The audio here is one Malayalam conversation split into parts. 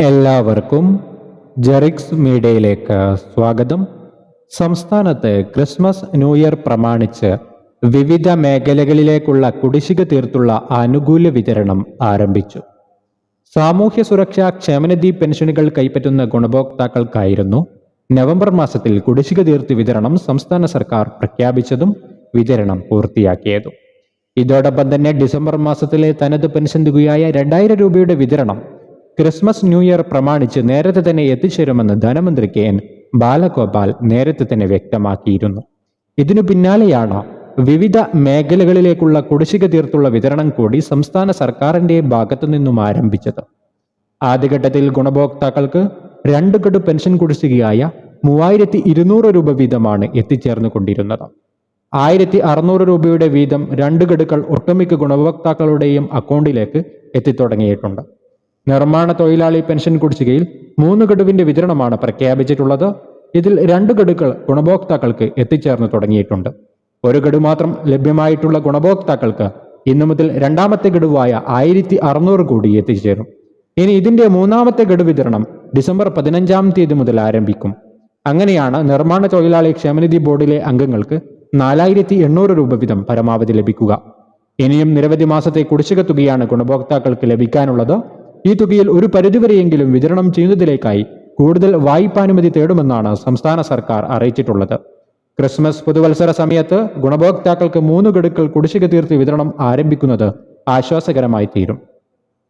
എല്ലാവർക്കും ജെറിക്സ് മീഡിയയിലേക്ക് സ്വാഗതം. സംസ്ഥാനത്ത് ക്രിസ്മസ് ന്യൂ ഇയർ പ്രമാണിച്ച് വിവിധ മേഖലകളിലേക്കുള്ള കുടിശ്ശിക തീർത്തുള്ള ആനുകൂല്യ വിതരണം ആരംഭിച്ചു. സാമൂഹ്യ സുരക്ഷാ ക്ഷേമനിധി പെൻഷനുകൾ കൈപ്പറ്റുന്ന ഗുണഭോക്താക്കൾക്കായിരുന്നു നവംബർ മാസത്തിൽ കുടിശ്ശിക തീർത്ത് വിതരണം സംസ്ഥാന സർക്കാർ പ്രഖ്യാപിച്ചതും വിതരണം പൂർത്തിയാക്കിയതും. ഇതോടൊപ്പം തന്നെ ഡിസംബർ മാസത്തിലെ തനത് പെൻഷൻ തുകയായ രണ്ടായിരം രൂപയുടെ വിതരണം ക്രിസ്മസ് ന്യൂ ഇയർ പ്രമാണിച്ച് നേരത്തെ തന്നെ എത്തിച്ചേരുമെന്ന് ധനമന്ത്രി കെ എൻ ബാലഗോപാൽ നേരത്തെ തന്നെ വ്യക്തമാക്കിയിരുന്നു. ഇതിനു പിന്നാലെയാണ് വിവിധ മേഖലകളിലേക്കുള്ള കുടിശ്ശിക തീർത്തുള്ള വിതരണം കൂടി സംസ്ഥാന സർക്കാരിന്റെ ഭാഗത്തു നിന്നും ആരംഭിച്ചത്. ആദ്യഘട്ടത്തിൽ ഗുണഭോക്താക്കൾക്ക് രണ്ട് ഗഡു പെൻഷൻ കുടിശ്ശികയായ മൂവായിരത്തി ഇരുന്നൂറ് രൂപ വീതമാണ് എത്തിച്ചേർന്നുകൊണ്ടിരുന്നത്. ആയിരത്തി അറുന്നൂറ് രൂപയുടെ വീതം രണ്ട് ഗഡുക്കൾ ഒട്ടുമിക്ക ഗുണഭോക്താക്കളുടെയും അക്കൗണ്ടിലേക്ക് എത്തിത്തുടങ്ങിയിട്ടുണ്ട്. നിർമ്മാണ തൊഴിലാളി പെൻഷൻ കുടിശ്ശികയിൽ മൂന്ന് ഗഡുവിന്റെ വിതരണമാണ് പ്രഖ്യാപിച്ചിട്ടുള്ളത്. ഇതിൽ രണ്ട് ഗഡുക്കൾ ഗുണഭോക്താക്കൾക്ക് എത്തിച്ചേർന്ന് തുടങ്ങിയിട്ടുണ്ട്. ഒരു ഗഡു മാത്രം ലഭ്യമായിട്ടുള്ള ഗുണഭോക്താക്കൾക്ക് ഇന്നു മുതൽ രണ്ടാമത്തെ ഗഡുവായ ആയിരത്തി അറുന്നൂറ് കോടി എത്തിച്ചേരും. ഇനി ഇതിന്റെ മൂന്നാമത്തെ ഗഡു വിതരണം ഡിസംബർ പതിനഞ്ചാം തീയതി മുതൽ ആരംഭിക്കും. അങ്ങനെയാണ് നിർമ്മാണ തൊഴിലാളി ക്ഷേമനിധി ബോർഡിലെ അംഗങ്ങൾക്ക് നാലായിരത്തി എണ്ണൂറ് രൂപ വീതം പരമാവധി ലഭിക്കുക. ഇനിയും നിരവധി മാസത്തെ കുടിശ്ശിക തുകയാണ് ഗുണഭോക്താക്കൾക്ക് ലഭിക്കാനുള്ളത്. ഈ തുകയിൽ ഒരു പരിധിവരെയെങ്കിലും വിതരണം ചെയ്യുന്നതിലേക്കായി കൂടുതൽ വായ്പാനുമതി തേടുമെന്നാണ് സംസ്ഥാന സർക്കാർ അറിയിച്ചിട്ടുള്ളത്. ക്രിസ്മസ് പുതുവത്സര സമയത്ത് ഗുണഭോക്താക്കൾക്ക് മൂന്ന് ഗഡുക്കൾ കുടിശ്ശിക തീർത്ത് വിതരണം ആരംഭിക്കുന്നത് ആശ്വാസകരമായി തീരും.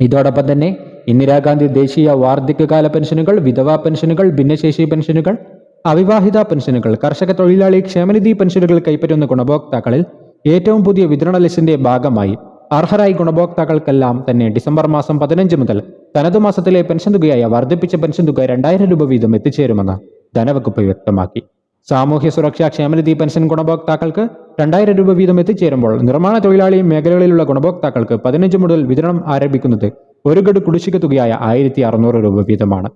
ഇതോടൊപ്പം തന്നെ ഇന്ദിരാഗാന്ധി ദേശീയ വാർദ്ധക്യകാല പെൻഷനുകൾ വിധവാ പെൻഷനുകൾ ഭിന്നശേഷി പെൻഷനുകൾ അവിവാഹിത പെൻഷനുകൾ കർഷക തൊഴിലാളി ക്ഷേമനിധി പെൻഷനുകൾ കൈപ്പറ്റുന്ന ഗുണഭോക്താക്കളിൽ ഏറ്റവും പുതിയ വിതരണ ലിസ്റ്റിന്റെ ഭാഗമായി അർഹരായ ഗുണഭോക്താക്കൾക്കെല്ലാം തന്നെ ഡിസംബർ മാസം പതിനഞ്ച് മുതൽ തനതു മാസത്തിലെ പെൻഷൻ തുകയായ വർദ്ധിപ്പിച്ച പെൻഷൻ തുക രണ്ടായിരം രൂപ വീതം എത്തിച്ചേരുമെന്ന് ധനവകുപ്പ് വ്യക്തമാക്കി. സാമൂഹ്യ സുരക്ഷാ ക്ഷേമനിധി പെൻഷൻ ഗുണഭോക്താക്കൾക്ക് രണ്ടായിരം രൂപ വീതം എത്തിച്ചേരുമ്പോൾ നിർമ്മാണ തൊഴിലാളി മേഖലകളിലുള്ള ഗുണഭോക്താക്കൾക്ക് പതിനഞ്ച് മുതൽ വിതരണം ആരംഭിക്കുന്നത് ഒരു ഗഡു കുടിശ്ശിക തുകയായ ആയിരത്തി അറുന്നൂറ് രൂപ വീതമാണ്.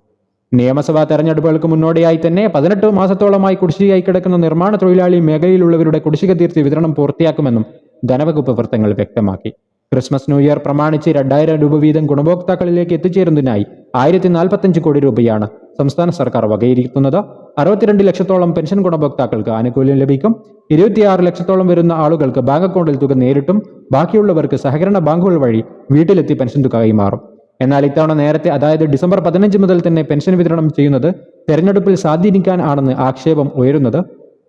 നിയമസഭാ തെരഞ്ഞെടുപ്പുകൾക്ക് മുന്നോടിയായി തന്നെ പതിനെട്ട് മാസത്തോളമായി കുടിശ്ശികയായി കിടക്കുന്ന നിർമ്മാണ തൊഴിലാളി മേഖലയിലുള്ളവരുടെ കുടിശ്ശിക തീർത്തി വിതരണം പൂർത്തിയാക്കുമെന്നും ധനവകുപ്പ് വൃത്തങ്ങൾ വ്യക്തമാക്കി. ക്രിസ്മസ് ന്യൂ ഇയർ പ്രമാണിച്ച് രണ്ടായിരം രൂപ വീതം ഗുണഭോക്താക്കളിലേക്ക് എത്തിച്ചേരുന്നതിനായി ആയിരത്തി നാൽപ്പത്തഞ്ച് കോടി രൂപയാണ് സംസ്ഥാന സർക്കാർ വകയിരിക്കുന്നത് അറുപത്തിരണ്ട് ലക്ഷത്തോളം പെൻഷൻ ഗുണഭോക്താക്കൾക്ക് ആനുകൂല്യം ലഭിക്കും. ഇരുപത്തിയാറ് ലക്ഷത്തോളം വരുന്ന ആളുകൾക്ക് ബാങ്ക് അക്കൗണ്ടിൽ തുക നേരിട്ടും ബാക്കിയുള്ളവർക്ക് സഹകരണ ബാങ്കുകൾ വഴി വീട്ടിലെത്തി പെൻഷൻ തുക കൈമാറും. എന്നാൽ ഇത്തവണ നേരത്തെ അതായത് ഡിസംബർ പതിനഞ്ച് മുതൽ തന്നെ പെൻഷൻ വിതരണം ചെയ്യുന്നത് തെരഞ്ഞെടുപ്പിൽ സ്വാധീനിക്കാൻ ആണെന്ന് ആക്ഷേപം ഉയരുന്നത്.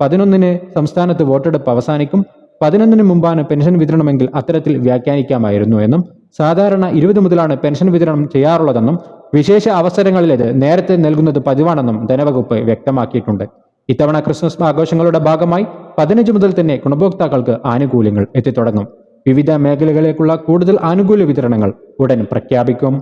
പതിനൊന്നിന് സംസ്ഥാനത്ത് വോട്ടെടുപ്പ് അവസാനിക്കും. പതിനൊന്നിന് മുമ്പാണ് പെൻഷൻ വിതരണമെങ്കിൽ അത്തരത്തിൽ വ്യാഖ്യാനിക്കാമായിരുന്നു എന്നും സാധാരണ ഇരുപത് മുതലാണ് പെൻഷൻ വിതരണം ചെയ്യാറുള്ളതെന്നും വിശേഷ അവസരങ്ങളിൽ ഇത് നേരത്തെ നൽകുന്നത് പതിവാണെന്നും ധനവകുപ്പ് വ്യക്തമാക്കിയിട്ടുണ്ട്. ഇത്തവണ ക്രിസ്മസ് ആഘോഷങ്ങളുടെ ഭാഗമായി പതിനഞ്ച് മുതൽ തന്നെ ഗുണഭോക്താക്കൾക്ക് ആനുകൂല്യങ്ങൾ എത്തിത്തുടങ്ങും. വിവിധ മേഖലകളിലേക്കുള്ള കൂടുതൽ ആനുകൂല്യ വിതരണങ്ങൾ ഉടൻ പ്രഖ്യാപിക്കും.